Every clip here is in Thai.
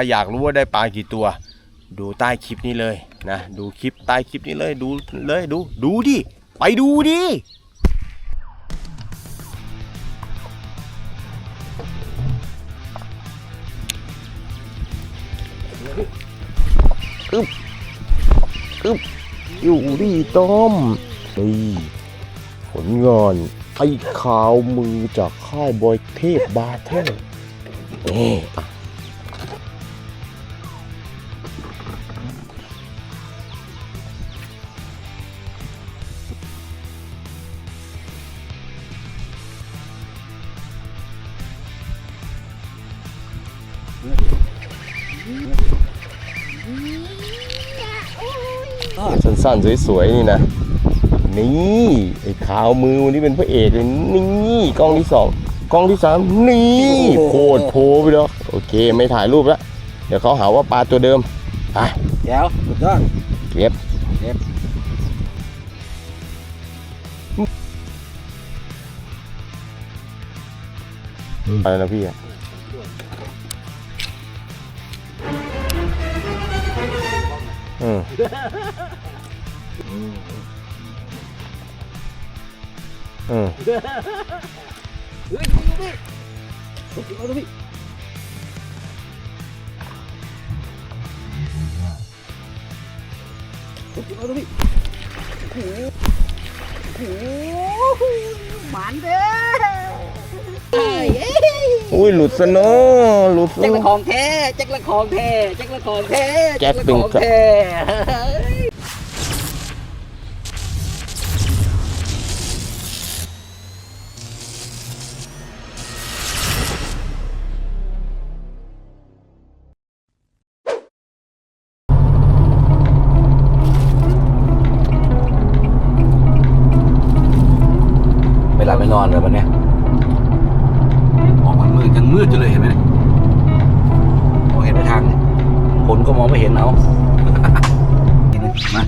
ถ้าอยากรู้ว่าได้ปลากี่ตัว ดูใต้คลิปนี้เลยนะดูคลิปใต้คลิปนี้เลยดูเลยดูดูดิไปดูดิอึ๊บอึ๊บอยู่ดีต้อมนี่ผลงานไอ้ขาวมือจากค่ายบอยเทพบาร์เทนี่ สั้นๆสวยๆนี่นะ นี่ไอ้ขาวมือวันนี้เป็นพระเอกเลยนี่กล้องที่สองกล้องที่สามนี่โคตรโพไปแล้วโอเคไม่ถ่ายรูปแล้วเดี๋ยวเขาหาว่าปลาตัวเดิมไปแจ๋วสุดยอดเก็บเก็บอะไรนะพี่อะ อืมอืมเฮ้ยดูดิดูดิดูดิดูดิดูดิโอ้โหโอ้โหหมันเด้ ออุ้ยหลุดซะเนาะหลุดแจ็คละซะของแท้แจ็คละของแท้แจ็คละของแท้แจ็คละเป็นของแท้ องไม่เห็นเอา มา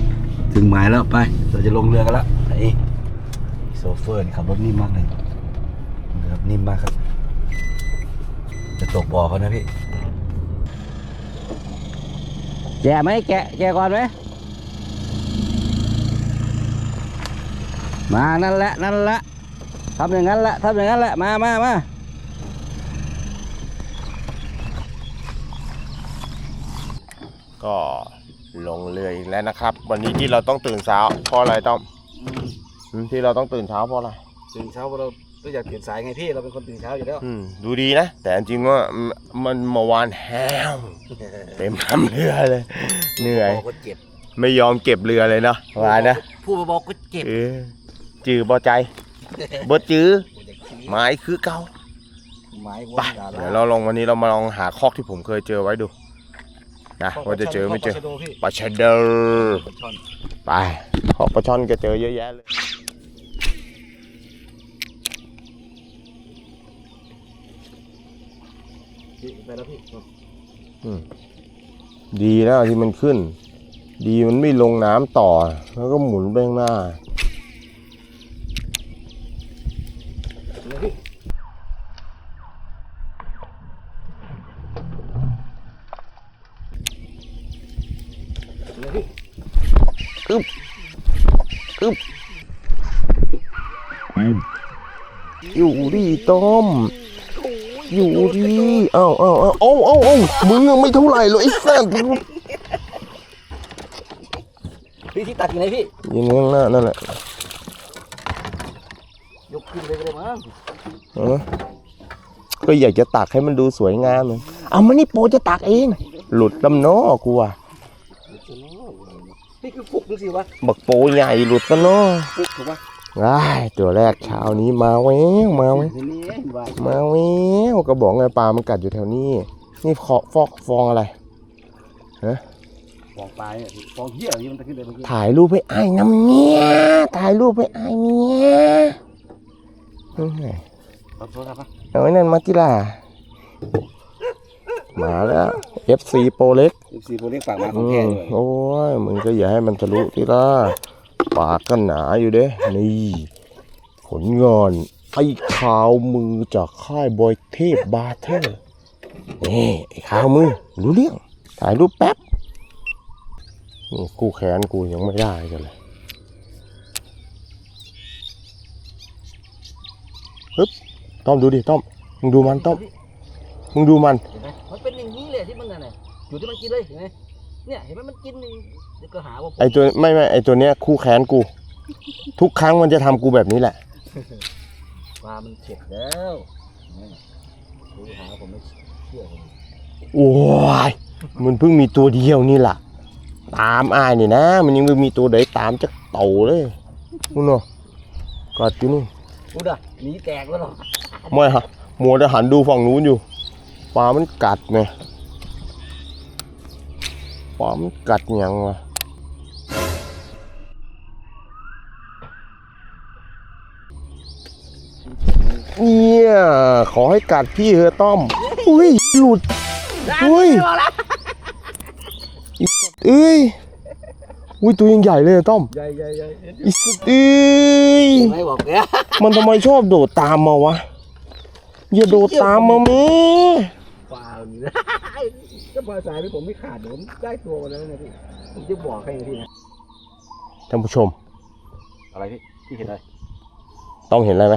ถึงหมายแล้วไป เราจะลงเรือกันแล้วไอ้โซเฟอร์นี่ขับรถนิ่มมากเลยครับนิ่มมากครับ จะตกบ่อเขานะพี่ แกะไหมแกะแกะก่อนไหมมานั่นแหละนั่นแหละทำอย่างนั้นแหละทำอย่างนั้นแหละมามามา ก็ลงเรืออีกแล้วนะครับ วันนี้ที่เราต้องตื่นเช้าเพราะอะไรต้อมอืมที่เราต้องตื่นเช้าเพราะอะไรตื่นเช้าเราก็อยากตื่นสายไงพี่เราเป็นคนตื่นเช้าอยู่แล้วอืมดูดีนะ แต่จริงๆว่ามันมันเมื่อวานแห้วเต็มลำเรือเลย เหนื่อยบอกก็เจ็บไม่ยอมเก็บเรือเลยเนาะวานนะพูดมาบอกก็เจ็บเออจือบอใจบอจือหมายคือเก่าไม้วไปนด่าเดี๋ยวเราลองวันนี้เรามาลองหาคอกที่ผมเคยเจอไว้ดู นะว่าจะเจอไม่เจอปลาชะโดพี่ปลาชะเดอร์ปลาช่อนไปคอกปลาช่อนก็เจอเยอะแยะเลยพี่ไปแล้วพี่ดีแล้วที่มันขึ้น ดีมันไม่ลงน้ำต่อ แล้วก็หมุนไปข้างหน้า เลยพี่ เลยพี่อยู่ดีต้มอยู่ดีเอ้าเอ้าเอ้าเอ้าเอ้าเอ้ามึงยังไม่เท่าไหร่เลยไอ้แซ่บพี่ที่ตัดอยู่ไหนพี่อยังงั้นนะนั่นแหละยกขึ้นเลยก็ได้มั้งเออก็อยากจะตักให้มันดูสวยงามเลยเอามานี่โปจะตักเอง หลุดลำเนอกูอะ พี่คือปลุกดูสิวะบักโปใหญ่หลุดลำเนอปลุกถูกปะว้ายตัวแรกเช้านี้มาแววมาแววนี่นี่ว่ามาแววก็บอกไงปลามันกัดอยู่แถวนี้ นี่เคาะฟอกฟองอะไรฟองปลาเนี่ยฟองเหี้ยที่มันจะขึ้นเลยเมื่อกี้ถ่ายรูปให้ไอ้ายน้ำเงี้ยถ่ายรูปให้ไอ้ายเงี้ยอื้อหือเอาโทรศัพท์ปะเอาไว้นั่นมาจิล่ะมาแล้ว FC โปรเล็กสิบสี่โปรเล็กฝากมาของอืแท้มด้วยโอ้ยมึงก็อย่าให้มันทะลุที่ละปากก็หนาอยู่เด้นี่ ผลงานไอ้ขาวมือจากค่ายบอยเทพบาร์เทอร์นี่ไอ้ขาวมือรู้เรื่องถ่ายรูปแป๊บนี่กูแขนกูยังไม่ได้กันเลยฮึบต้อมดูดิต้อมมึงดูมันต้อมมึงดูมัน อยู่ที่มันกินเลยเห็นไหมเนี่ยเห็นไหมมันกินนี่เดี๋ยวก็หาว่าผมไอตัวไม่ไม่ไอตัวเนี้ยคู่แขนกู ทุกครั้งมันจะทำกูแบบนี้แหละ ปลามันเข็ดแล้วนี่ดูหาผมไม่เชื่อผมโอ้ยมันเพิ่งมีตัวเดียวนี่แหละตามอ้ายนี่นะ มันยังไม่มีตัวใดตามจะเต่าเลยนู่นเนาะกอดอยู่นู่นพูดอะหนีแตกแล้วหรอไม่ฮะมัวแต่หันดูฝั่งนู้นอยู่ปลามันกัดไง ปลามันกัดหยังวะเนี่ย ขอให้กัดพี่เฮอะต้อม อุ้ย หลุด อุ้ยเอ้ย อุ้ยตัวยังใหญ่เลยอะต้อม ใหญ่ใหญ่ใหญ่อีสุดเอ้ยไม่บอกเนี่ยมันทำไมชอบโดดตามมาวะ อย่าโดดตามมาแม่ปลาอยู่นะ ก็ปลาสายที่ผมไม่ขาดเดี๋ยวผมได้ตัวมาแล้วนะพี่ผมจะบอกให้นะพี่นะท่านผู้ชม อะไรพี่พี่เห็นอะไรต้องเห็นอะไรไหม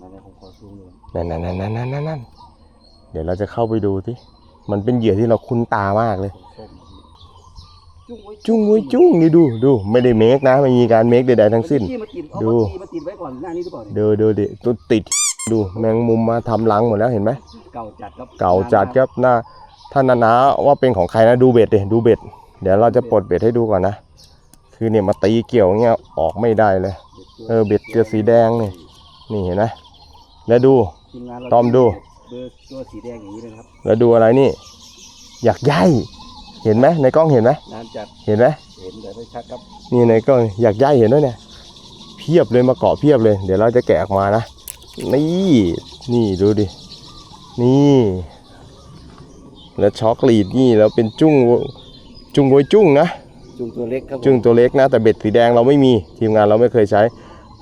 นั่นๆผมขอซูมดูนั่นนั่นนั่นนั่นนั่นนั่นเดี๋ยวเราจะเข้าไปดูสิมันเป็นเหยื่อที่เราคุ้นตามากเลย ส้มๆจุ้งไว้จุ้งไว้ยจุ้งนี่ดูดูไม่ได้เมคนะไม่มีการเมคใดๆทั้งสิ้นที่มาติดเอาดูมาติดมาติดไว้ก่อนหน้านี้หรือเปล่าเนี่ยดูดูดิตัวติดดูแมงมุมมาทำรังหมดแล้วเห็นไหมเก่าจัดครับเก่าจัดครับหน้า ท่านนาๆว่าเป็นของใครนะดูเบ็ดดิดูเบ็ด เดี๋ยวเราจะปลดเบ็ดให้ดูก่อนนะ คือเนี่ยมาตีเกี่ยวเงี้ยออกไม่ได้เลย เออเบ็ดเกลือสีแดงนี่ นี่เห็นไหมแล้วดูทีมงานเราตอมดูเบอร์ตัวสีแดงอย่างนี้เลยนะครับ แล้วดูอะไรนี่ อยากใยเห็นไหมในกล้องเห็นไหมนานจัด เห็นไหมเห็นแต่ไม่ชัดครับ นี่ในกล้องอยากใยเห็นด้วยเนี่ย เพียบเลยมาเกาะเพียบเลย เดี๋ยวเราจะแกะออกมานะ นี่ นี่ดูดิ นี่ แล้วช็อกลีดนี่แล้วเป็นจุ้งจุ้งโวยจุ้งนะจุงตัวเล็กครับผมจุ้งตัวเล็กนะ แต่เบ็ดสีแดงเราไม่มีทีมงานเราไม่เคยใช้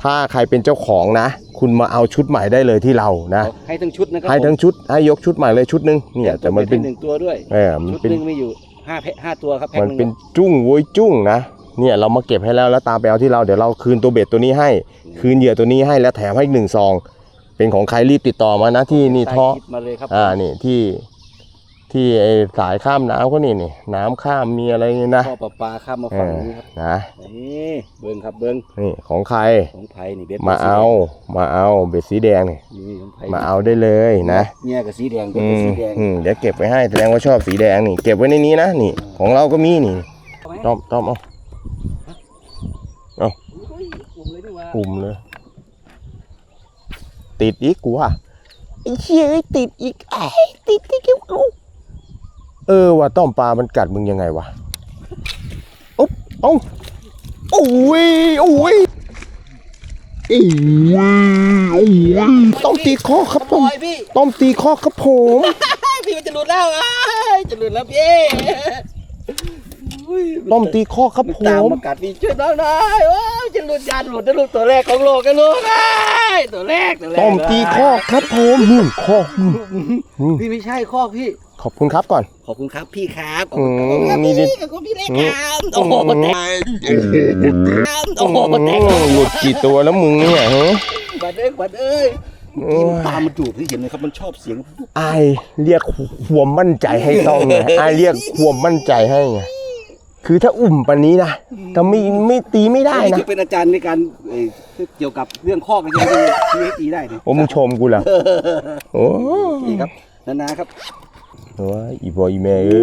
ถ้าใครเป็นเจ้าของนะ คุณมาเอาชุดใหม่ได้เลยที่เรานะให้ทั้งชุดนะครับให้ทั้งชุดให้ยกชุดใหม่เลยชุดหนึงเนี่ยแต่มันเป็นหนึ่งตัวด้วยเออมันชุดเป็นหนึ่งมีอยู่ห้าแพ็คห้าตัวครับแพ็คมันหนึ่งเป็นจุ้งโวยจุ้งนะเนี่ยเรามาเก็บให้แล้วแล้วตามไปเอาที่เราเดี๋ยวเราคืนตัวเบ็ดตัวนี้ให้ คืนเหยื่อตัวนี้ให้แล้วแถมให้อีกหนึ่งซอง เป็นของใครรีบติดต่อมานะที่นี่ใส่ท่อคลิปมาเลยครับอ่านี่ที่ ที่ไอ้สายข้ามน้ำเขานี่นี่น้ำข้ามมีอะไรนี่นะพ่อปลาปลาข้ามมาเอฝั่งอนี้ครับนะนี่เบิ้งครับเบิ้งนี่ของใครของไผ่นี่เบ็ดมาเอามาเอาเบ็ดสีแดงนี่นี่ของไผ่มาเอาได้เลยนะเนี่ยกับสีแดงเป็นอืกับมสีแดงอืมเดี๋ยวเก็บไว้ให้แสดงว่าชอบสีแดงนี่ เก็บไว้ในนี้นะนี่ของเราก็มีนี่ต้อมต้อมเอาอุ้ยกลุ่มเลยนี่หว่าปุ่มเลยติดอีกกูอะไอ้เชี่ยเอ้ยติดอีกไอ้ยติดอีกกู เออว่ะต้อมปลามันกัดมึงยังไงวะอุ๊บเอ้าโอ้ยโอ้ยโอ้ยโอ้ยต้องตีข้อครับปต้อมล่อยพี่ต้อมตีข้อครับผม พี่มันจะหลุดแล้วอ้ายจะหลุดแล้วพี่อุ้ยต้อมตีข้อครับมันผตามมมากัดพี่ช่วยน้องหน่อยว้าวจะหลุดยานหลุดจะหลุดตัวแรกของโลกกันลูกไอ้ยตัวแรกตัวแรกต้อมตีข้อครับผมนู่นข้ออืมอืมพี่ไม่ใช่ข้อพี่ ขอบคุณครับก่อน ขอบคุณครับพี่ครับอืมขอบคุณครับนี่ดิพี่ขอบคุณพี่เล็กครับโอ้โหแตกโอ้โหแตกอืมหลุดกี่ตัวแล้วมึงเนี่ยฮะ บัดเอ้ยบัดเอ้ยโอ้ยกินตามมันจูบที่เห็นเลยครับมันชอบเสียงไอายเรียกความมั่นใจให้ต้องไงไอายเรียกความมั่นใจให้ไง คือถ้าอุ่มปันนี้นะถ้าไม่ไม่ตีไม่ได้นะ จะเป็นอาจารย์ในการเอ่อเกี่ยวกับเรื่องข้อกันใช่ไหมที่ให้ตีได้เนี่ยโอ้มึงชมกูเหรอโอ้ นี่ครับนานาครับ โอ้ยอีบอยอีแม่เอ้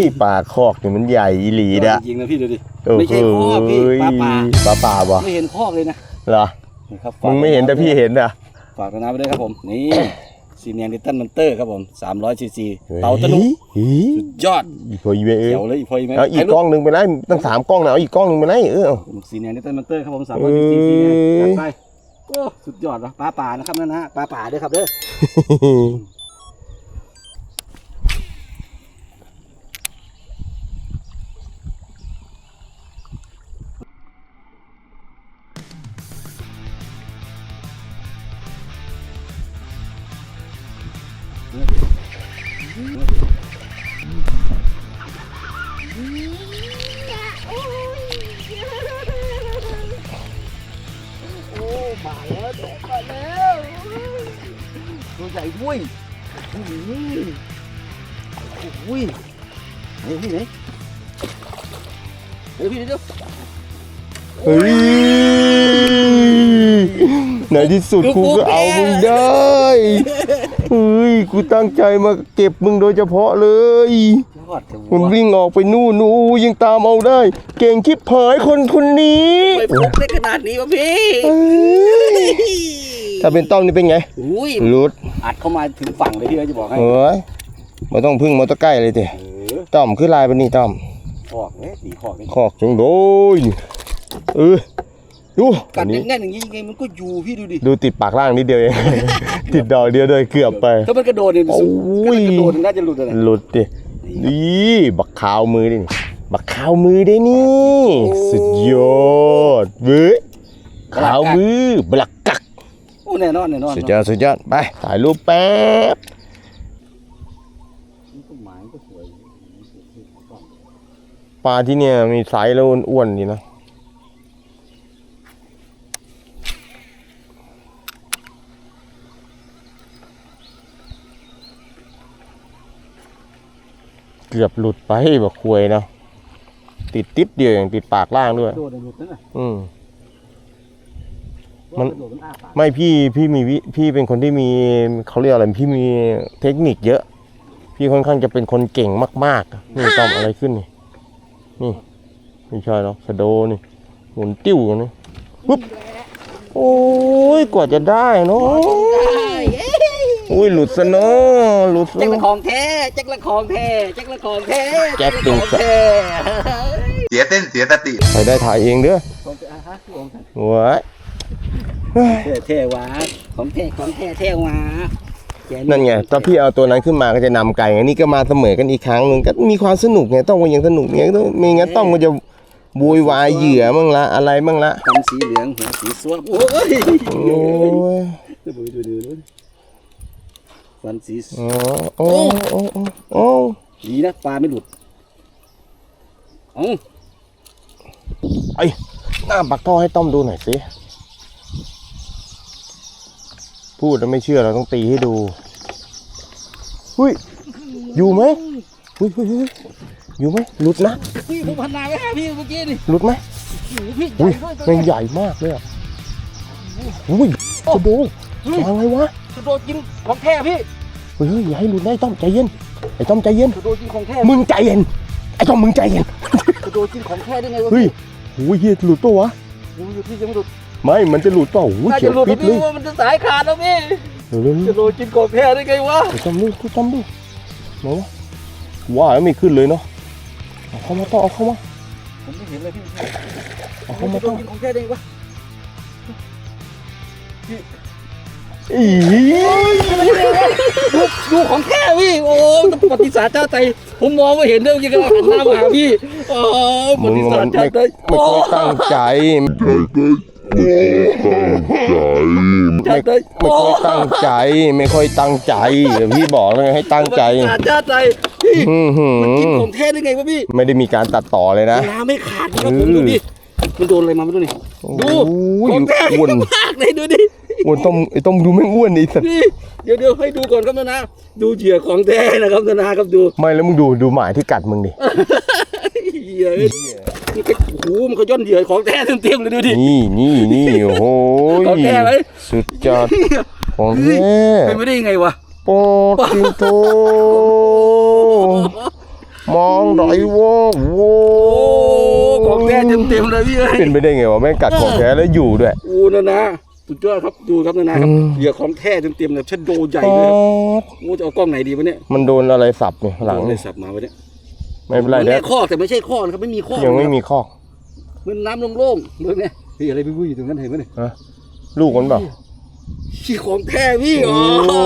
ยปากคอกนี่มันใหญ่อีหลีดะจริงๆนะพี่ดูดิโอ้ไม่ใช่คอกพี่ปลาป่าปลาป่าบ่ไม่เห็นคอกเลยนะเหรอนี่ครับมึงไม่เห็นแต่พี่เห็นอะฝากนานาไปด้วยครับผม นี่ซีเนียนดิตันมันเตอร์ครับผม300ซีซีเตาตะลุเฮ้ยสุดยอดอีบอยอีแม่เอ้ยเดี๋ยวเลยอีกพอยไหมเอาอีกกล้องหนึ่งไปไล่ตั้งสามกล้องนะเอาอีกกล้องหนึ่งไปไล่เออเอาซีเนียนดิตันมันเตอร์ครับผม300ซีซีซีเนียนจัดไปโอ้สุดยอดวะปลาป่านะครับนานาปลาป่าด้วยครับเด้ออ้ ในที่สุดกูก็เอามึงได้เฮ้ยกูตั้งใจมาเก็บมึงโดยเฉพาะเลยยอดจังมันวะวิ่งออกไปนู่นนู่นยังตามเอาได้ เก่งชิบหายคนคนนี้ไม่พกได้ขนาดนี้วะพี่เอ้ยถ้าเป็นต้อมนี่เป็นไงอุ้ยรุดอัดเข้ามาถึงฝั่งเลยพี่เอ้ยจะบอกให้เอ้ยมาต้องพึ่งมาต้องใกล้เลยเถอะเออต้อมคือลายเป็นนี่ต้อมขอกเนี่ยตีขอกนี่ขอกจงโดยเออ ดูกัอัดนนี้ แน่นๆอย่างนี้ยังไงมันก็อยู่พี่ดูดิดูติดปากล่างนิดเดียวเอง ติดดอกเดียวเลยเกือบไป ถ้ามันกระโดดเนี่ยโอ้ย ถ้ามันกระโดดเนี่ยน่าจะหลุดอะไรหลุดดินี่บักขาวมือดินี่บักขาวมือได้นี่โอ้สุดยอดเว้ยขาวมือบลักกัก โอ้แน่นอนแน่นอนสุดยอดสุดยอดไป ถ่ายรูปแป๊บต้นไม้ก็สวยปลาที่เนี่ยมีไซส์แล้วอ้วนๆดีนะ กือบหลุดไปบักควยเนาะติดติดเดียวอย่างติดปากล่างด้วย โดดเนี่ยหลุดนั่นน่ะอืม มันกระโดดมันอ้าปากไม่พี่พี่มีวิพี่เป็นคนที่มีเขาเรียกอะไรพี่มีเทคนิคเยอะ พี่ค่อนข้างจะเป็นคนเก่งมากๆนี่ตอมอะไรขึ้นนี่นี่ไม่ใช่หรอกสะโดนี่หมุนติ้วกันนี่ปุ๊บโอ้ยกว่าจะได้เนาะโอ้ยหลุดซะเนาะหลุดซะแจ็คละเนาะของแท้แจ็คละของแท้แจ็คละของแท้แจ็คเป็นของแท้เสียเส้นเสียสติใครได้ถ่ายเองเด้อของแท้อะฮะพี่โอมโว้ยเท่เท่หวะของแท้ของแท้เท่หวะแกนั่นไงตอนพี่เอาตัวนั้นขึ้นมาก็จะนำไก่ไงนี่ก็มาเสมอกันอีกครั้งหนึ่งก็มีความสนุกไงต้องก็ยังสนุกไงต้องไม่งั้นต้องก็จะโวยวายเหยื่อมั่งละอะไรมั่งละตำสีเหลืองหัวสีสวบโอ้ยโอ้ยดูดูดูดู ฟันสีอ๋อโอ้โอ้โอ้โอ้ดีนะปลาไม่หลุดเอ้าไอ้หน้าปักท่อให้ต้อมดูหน่อยสิ พูดแล้วไม่เชื่อเราต้องตีให้ดูหุ้ยอยู่ไหมหุ้ยหุ้ยหุ้ยอยู่ไหมหลุดนะพี่ผมพันนาไว้ให้พี่เมื่อกี้นี่หลุดไหมโอ้โหพี่ใหอุ้ญ่ยด้วยตัวแม่งนี้ใหญ่มากเลยอะอุ้ยจะโดนมาไงวะกระโดดกินของแท้พี่ เฮ้ยอย่าให้หลุดนะไอ้ต้อมใจเย็นไอ้ต้อมใจเย็น กระโดดกินของแท้มึงใจเย็นไอ้ต้อมมึงใจเย็นกระโดดกินของแท้ได้ไงวะเฮ้ยโอ้ยเฮียหลุดปะวะดูอยู่พี่ยังไม่หลุดไม่มันจะหลุดเปล่าโอ้ยน่าเขีจะยวหลุดปินะดเลพี่ยว่ามันจะสายขาดแล้วพี่เดี๋ยวเร็วกระโดดกินของแท้ได้ไงวะๆไอ้ต้อมดูไอ้ต้อมดูไหนวะว่าแล้วไม่ขึ้นเลยเนาะเอาเข้ามาต้อเอาเข้ามาผมไม่เห็นเลยพี่เอาเขาเข้ามามาต้ต้อองกินของแท้ได้ไงวะ อีดูดูของแท้พี่ โอ้ประวัติศาสตร์ชาติไทยผมมองไม่เห็นเรื่องยังไงหันหน้ามาหาพี่โอ้ประวัมึงติศามัสตนร์ไม่ชาติไทยไม่ค่อยตั้งใจไม่ชาติไทยไม่ค่อยตั้งใจ ไม่ค่อยตั้งใจเดี๋ยวพี่บอกเลยให้ตั้งใจประวัติศาสตร์ชาติไทยพี่อื้อหืมันกินอของแท้ได้ไงวะพี่ ไม่ได้มีการตัดต่อเลยนะเวลาไม่ขาดนะครับผมดูดิมันโดนอะไรมาไม่รู้นี่ดูโอ้ยของแท้อ้วนมากเลยดูดิ อ้วนต้มไอ้ต้มดูแม่งอ้วนไอ้สัตว์นี่เดี๋ยวเดี๋ยวให้ดูก่อนครับนะนะดูเหยื่อของแท้นะครับนะนะครับดูไม่แล้วมึงดูดูหมายที่กัดมึงดิเหยื่อนี่ก็โอ้โหมันก็ย่อนเหยื่อของแท้เต็มๆเลยดูดินี่นี่นี่โอ้โหของแท้ไหมสุดยอดของแท้เป็นไม่ได้ยังไงวะโปอติงโตมองไรวะโว้โอ้ของแท้เต็มๆเลยพี่เอ้ยเป็นไปได้ไงวะแม่งกัดของแท้แล้วอยู่ด้วยโอ้นะนะ สุดยอดครับดูครับนะนะครับอืมเหยื่อของแท้เต็มๆเลยชัดโดใหญ่เลยครับโอ้จะเอากล้องไหนดีวะเนี่ยมันโดนอะไรสับเนี่ยหลังโดนเลเนี่ยยสับมาวะเนี่ยไม่เป็นไรมันเด้แค่ข้อแต่ไม่ใช่ข้อนะครับไม่มีข้อยังไม่มีข้อมันน้ำโล่งๆเบิ่งเนี่ยพี่อะไรพี่วุ้ยอยู่ตรงนั้นเห็นไหมเนี่ยลูกมันเปล่าขี้ของแท้พี่โอ้โอ้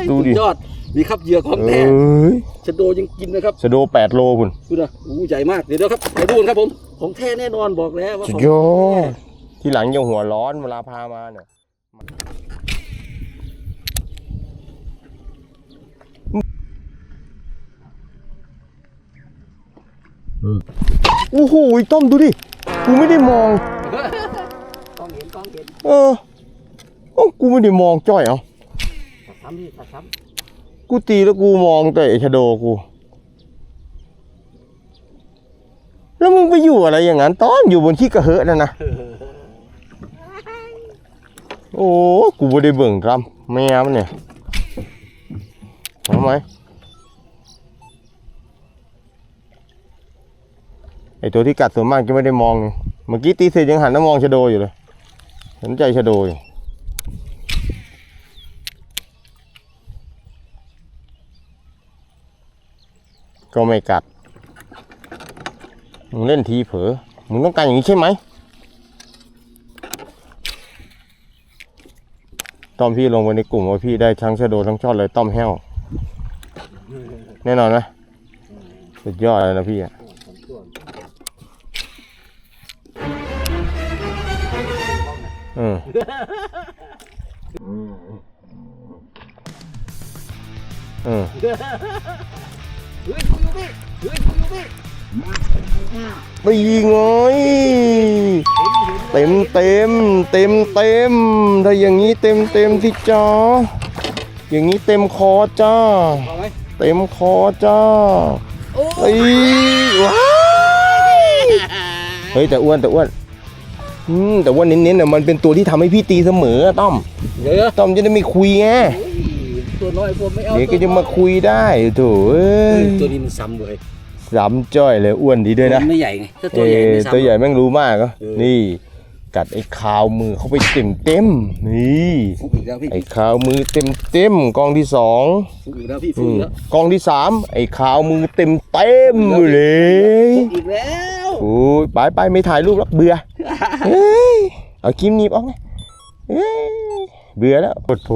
ยดูดิสุยอดนี่ครับเหยื่อของเอ้แท้ยชะโดยังกินนะครับสะโดแปดโลคุณดูนะโอ้ใหญ่มากเดี๋ยวเดี๋ยวครับเดี๋ยวดูกันครับผมของแท้แน่นอนบอกแล้วว่าสุขดองยอด ที่หลังยังหัวร้อนเวลาพามาเนี่ยโอ้โหต้มดูดิ กูไม่ได้มองกล้องเห็นกล้องเห็นเออโอ้กูไม่ได้มองจ้อยเอาซ้ำพี่ตัดซ้กูตีแล้วกูมองแต่ไอ้ชะโดกู แล้วมึงไปอยู่อะไรอย่างนั้นตอนอยู่บนที่กระเหอะนั่นนะ โอ้กูบ่ได้เบิ่งครับแม่มันเนี่ยทำไมไอตัวที่กัดส่วนมากจะไม่ได้มองไงเมื่อกี้ตีเสร็จยังหันมามองชะโดอยู่เลยสนใจชะโดอยู่ก็ไม่กัดมึงเล่นทีเผลอมึงต้องการอย่างนี้ใช่ไหม ต้อมพี่ลงไปในกลุ่มว่าพี่ได้ทั้งชะโดทั้งชอดเลยต้อมแห้ว แน่นอนไหมสุดยอดเลยนะพี่อะเออเออำเฮ้ยดูอยู่พี่เฮ้ยดูอยู่พี่ไปยิงเลย เต็มเต็มเต็มเต็มถ้าอย่างนี้เต็มเต็มสิจ้าอย่างนี้เต็มคอจ้าเอาไหมเต็มคอจ้าโอ้เฮ้ยว้ายเฮ้ยแต่อ้วนแต่อ้วนอืมแต่ว่าเน้นๆน่ะมันเป็นตัวที่ทำให้พี่ตีเสมออะต้อมเดี๋ยวต้อมจะได้ไม่คุยไงโอ้ยตัวน้อยผมไม่เอาเดี๋ยวก็จะมาคุยได้โถเอ้เฮ้ยยตัวนี้มันซ้ำเลยสามจ้อยเลยอ้วนดีด้วยนะมันไม่ใหญ่ไงถ้าตัเอวใหญ่ไม่อซ้ำตัวใหญ่แม่งรู้มากเหรอเออนี่ กัดไอ้คาวมือเข้าไปเต็มเต็มๆนี่ฟุกอีกแล้วพี่ไอ้คาวมือเต็มเต็มๆกองที่สองฟุกอีกแล้วพี่ฟุอืกอีมกแล้วกองที่สามไอ้คาวมือเต็มเต็มๆเลยฟุกอีกแล้วโอ้ยไปไปไม่ถ่ายรูปแล้วเบื่อเฮ้ยเอาครีมหนีบออกไงเฮ้ยเบื่อแล้วปวดโผ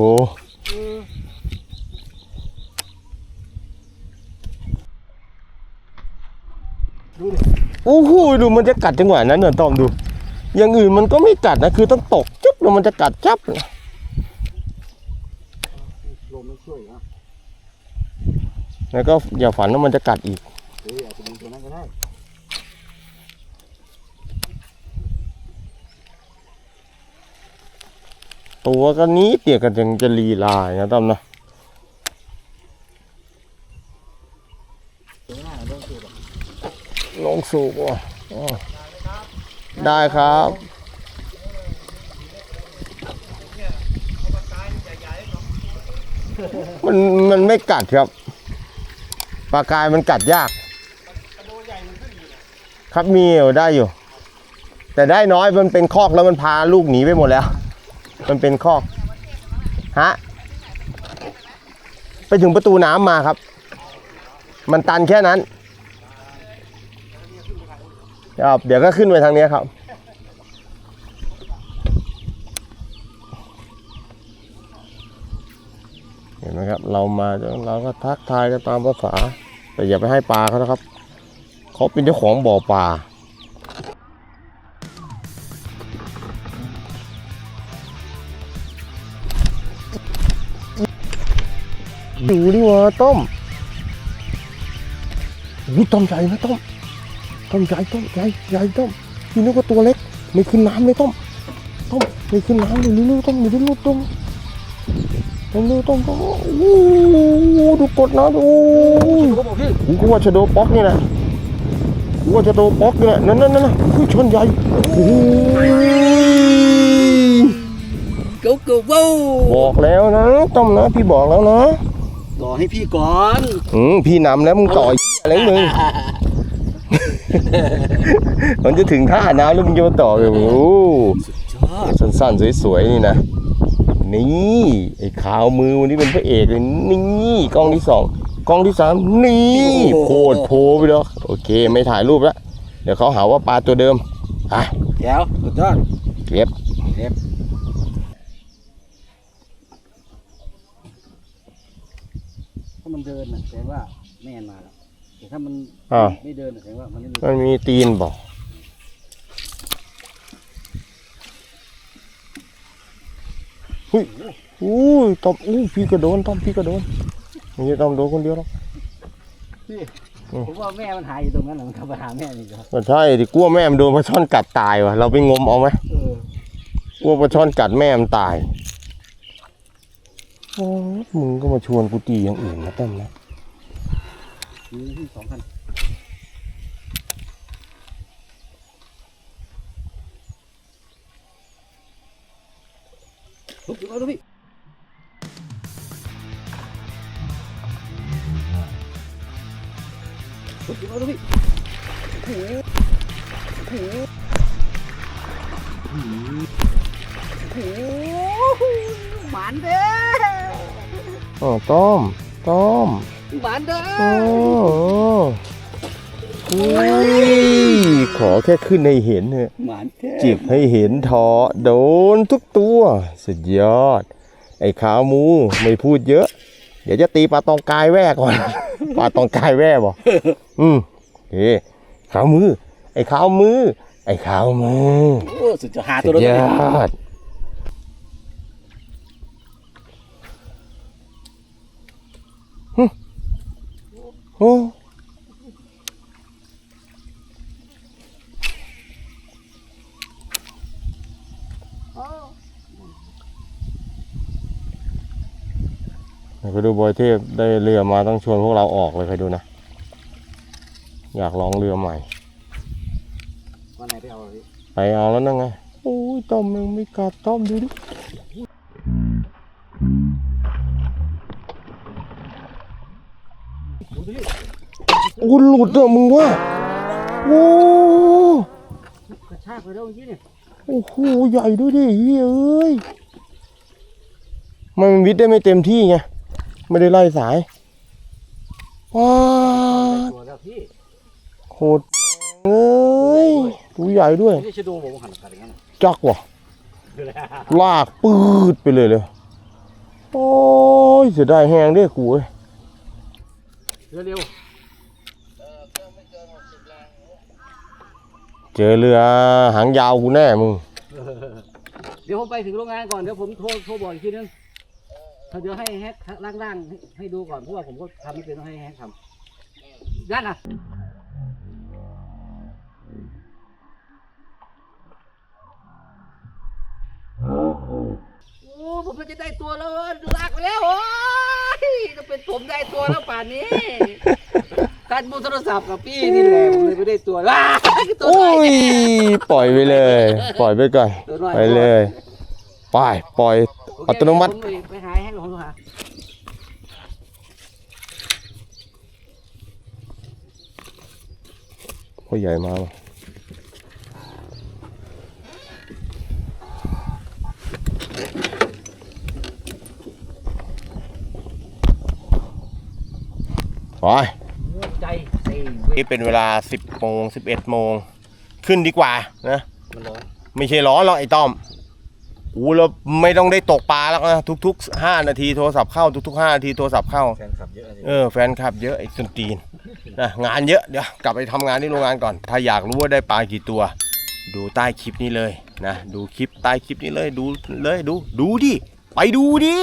โอ้โหดูมันจะกัดจังหวะนั้นเหรอตอมดู อย่างอื่นมันก็ไม่กัดนะ คือต้องตกจุ๊บแล้วมันจะกัดจับนะลมไม่ช่วยนะแล้วก็อย่าฝันว่ามันจะกัดอีกเฮ้ยอาจจะมีตัวนั้นก็ได้ตัวก็นี้เตียกันยังจะลีลายนะตั้มนะตัวหน้าเรื่องตัวแบบลงสูบว่ะ ได้ครับ มันมันไม่กัดครับปลากายมันกัดยาก ครับมีอยู่ได้อยู่ แต่ได้น้อยมันเป็นคอกแล้วมันพาลูกหนีไปหมดแล้ว มันเป็นคอกฮะไปถึงประตูน้ำมาครับ มันตันแค่นั้น ครับเดี๋ยวก็ขึ้นไปทางนี้ครับ เห็นไหมครับ เรามาเราก็ทักทายกันตามภาษา แต่อย่าไปให้ปลาเขานะครับ เขาเป็นเจ้าของบ่อปลาดูดิวะต้มอู้ต้มใหญ่นะต้ม ต้มใหญ่ต้มใหญ่ใหญ่ต้มพี่นึกว่าตัวเล็ก ไม่ขึ้นน้ำเลยต้มต้มไม่ขึ้นน้ำเลยเร็วๆต้มเร็วๆต้มต้มเร็วต้มต้มโอ้โหดูกดนะดูเขาบอกพี่กูก็ว่าชะโดป๊อกนี่แหละกูว่าชะโดป๊อกนี่แหละนั่นนั่นนั่นอุ้ยชนใหญ่โอ้ยเก๋าเก๋าว้าวบอกแล้วนะต้มนะพี่บอกแล้วนะต่อให้พี่ก่อนอืมพี่นำแล้วมึงต่อยอะไรของมึง มันจะถึงท่าน้ำแล้วมึงจะมาต่อเลยโอ้โหชอบสั้นๆสวยๆนี่นะ นี่ไอ้ขาวมือวันนี้เป็นพระเอกเลยนี่กล้องที่สองกล้องที่สามนี่โคตรโพไปแล้วโอเค ไม่ถ่ายรูปแล้วเดี๋ยวเขาหาว่าปลาตัวเดิมอะแก้วสุดยอดเก็บถ้ามันเดินน่ะแสดงว่าแม่นมา แล้วแต่ถ้ามันอ้าว ไม่เดินน่ะแสดงว่ามันไม่มีมันมีตีนบอกหุ้ยอู้ยตบอู้พี่ก็โดนต้อมพี่ก็โดนไม่ใช่ต้อมโดนคนเดียวหรอกผมว่าแม่มันหายอยู่ตรงนั้นน่ะมันเข้าไปหาแม่นี่ครับก็ใช่ดิกลัวแม่มันโดนปลาช่อนกัดตายวะเราไปงมเอาไหมเออกลัวปลาช่อนกัดแม่มันตายโอ้ยมึงก็มาชวนกูตีอย่างอื่นนะต้อมนะ มีที่สองคันลุกเอาดูพี่ลุกเอาดูพี่โอ้โหโอ้โหโอ้โหหมานเด้อโอ๋อต้มต้ม หมานเด้อโอ้อุ้ยขอแค่ขึ้นให้เห็นเถอะหมานแท้จิบให้เห็นทอโดนทุกตัว สุดยอด ไอ้ขาวมูไม่พูดเยอะ เดี๋ยวจะตีปลาตองกายแว่ก่อน ปลาตองกายแว่บ่อืมเฮ้ขาวมือ ไอ้ขาวมือ ไอ้ขาวมือ โอ้สุดจะหาตัสุวดยอด โอ้เดี๋ยวไปดูบอยเทพได้เรือมาต้องชวนพวกเราออกเลยไปดูนะ อยากลองเรือใหม่วันไหนไปเอาพี่ไปเอาแล้วนั่งไงโอ้ยต้อมยังไม่กัดต้อมดูดิ โอ้หลุดอะมึงว่าโอ้กระชากไปแล้วเมื่อกี้เนี่ยโอ้โหใหญ่ด้วยดิเฮ้ยเอ้ยมันวิทย์ได้ไม่เต็มที่ไงไม่ได้ไล่สายว้าดตัวแล้วพี่โหดเอ้ยตัวใหญ่ด้วยไม่ใช่ชะโดผมหันขาดอย่างนั้นจักว่ะลากปืดไปเลยเลยโอ้ยเสียดายแหงเด้อกูเอ้ย เร็วเร็วเจอเรือหางยาวกูแน่มึงเดี๋ยวผมไปถึงโรงงานก่อน เดี๋ยวผมโทรโทรบอกอีกทีนึงเดี๋ยวให้แฮกล่างๆให้ให้ดูก่อนเพราะว่าผมก็ทำไม่เป็นต้องให้แฮกทำด้านน่ะโอ้ผมจะได้ตัวแล้วลากไปแล้วโอ้ย จะเป็นผมได้ตัวแล้วป่านนี้การบูโทรศัพท์กับพี่นี่แหละผมเลยไม่ได้ตัวว้าตัวโอ้น้อยยปล่อยไปเลย ปล่อยไปก่อนไปเลยไปปล่อยอัตโนมัติ ผมไปหาให้ผมดูหาพ่อใหญ่มาว่ะ ไปใจเซ่เว้ยนี่เป็นเวลา 10โมง11โมงขึ้นดีกว่านะมันร้อนไม่ใช่ร้อนหรอกไอ้ต้อมอู้เราไม่ต้องได้ตกปลาแล้วนะทุกๆ5นาทีโทรศัพท์เข้าทุกๆ5นาทีโทรศัพท์เข้าแฟนคลับเยอะเลยเออแฟนคลับเยอะไอ้ส้นตีนนะงานเยอะเดี๋ยวกลับไปทำงานที่โรงงานก่อน ถ้าอยากรู้ว่าได้ปลากี่ตัว ดูใต้คลิปนี้เลยนะ ดูคลิปใต้คลิปนี้เลยดูเลยดู ดูดิไปดูดิ